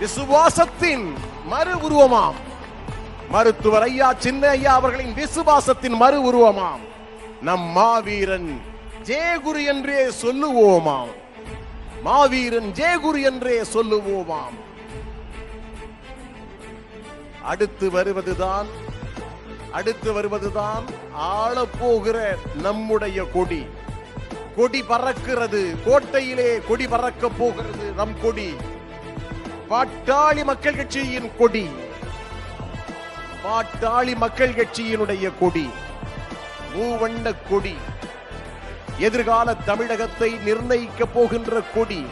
விசுவாசத்தின் மறு உருவமாம். மருத்துவர் ஐயா சின்ன ஐயா அவர்களின் விசுவாசத்தின் மறு உருவமாம். நம் மாவீரன் ஜெயகுரு என்றே சொல்லுவோமாம். மாவீரன் ஜெயகுரு என்றே சொல்லுவோமாம். அடுத்து வருவதுதான் அடுத்து வருவதுதான் ஆளப்போகிற நம்முடைய கொடி. கொடி பறக்கிறது கோட்டையிலே கொடி பறக்க போகிறது நம் கொடி. பாட்டாளி மக்கள் கட்சியின் கொடி. பாட்டாளி மக்கள் கட்சியினுடைய கொடி. மூவண்ண கொடி. எதிர்கால தமிழகத்தை நிர்ணயிக்க போகின்ற கொடி.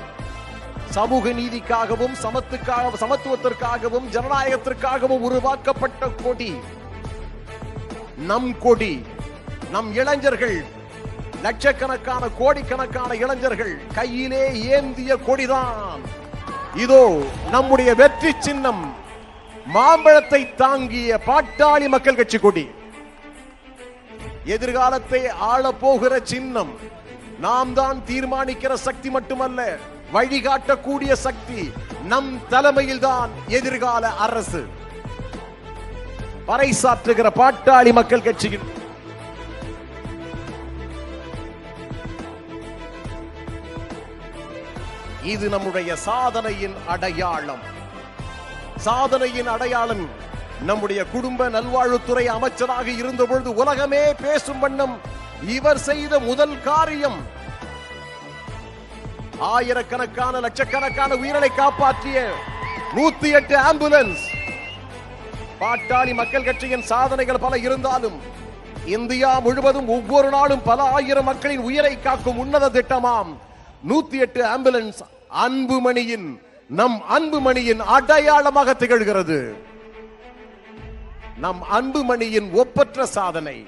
சமூக நீதிக்காகவும் சமத்துக்காக சமத்துவத்திற்காகவும் ஜனநாயகத்திற்காகவும் உருவாக்கப்பட்ட கொடி. நம் கொடி. நம் இளைஞர்கள். லட்சக்கணக்கான கோடிக்கணக்கான இளைஞர்கள் கையிலே ஏந்திய கொடிதான். இதோ நம்முடைய வெற்றி சின்னம். மாம்பழத்தை தாங்கிய பாட்டாளி மக்கள் கட்சி கொடி. எதிர்காலத்தை ஆள போகிற சின்னம். நாம் தான் தீர்மானிக்கிற சக்தி மட்டுமல்ல வழிகாட்டக்கூடிய சக்தி நம் தலைமையில் தான் எதிர்கால அரசு. பறைசாற்றுகிற பாட்டாளி மக்கள் கட்சியின் இது நம்முடைய சாதனையின் அடையாளம். சாதனையின் அடையாளம் நம்முடைய குடும்ப நல்வாழ்வுத்துறை அமைச்சராக இருந்த பொழுது உலகமே பேசும் வண்ணம் இவர் செய்த முதல் காரியம் ஆயிரக்கணக்கான லட்சக்கணக்கான உயிரை காப்பாற்றிய நூத்தி எட்டு ஆம்புலன்ஸ். பாட்டாளி மக்கள் கட்சியின் சாதனைகள் பல இருந்தாலும் இந்தியா முழுவதும் ஒவ்வொரு நாளும் பல ஆயிரம் மக்களின் உயிரை காக்கும் உன்னத திட்டமாம். நூத்தி எட்டு ஆம்புலன்ஸ் அன்புமணியின் நம் அன்புமணியின் அடையாளமாக திகழ்கிறது. நம் அன்புமணியின் ஒப்பற்ற சாதனை.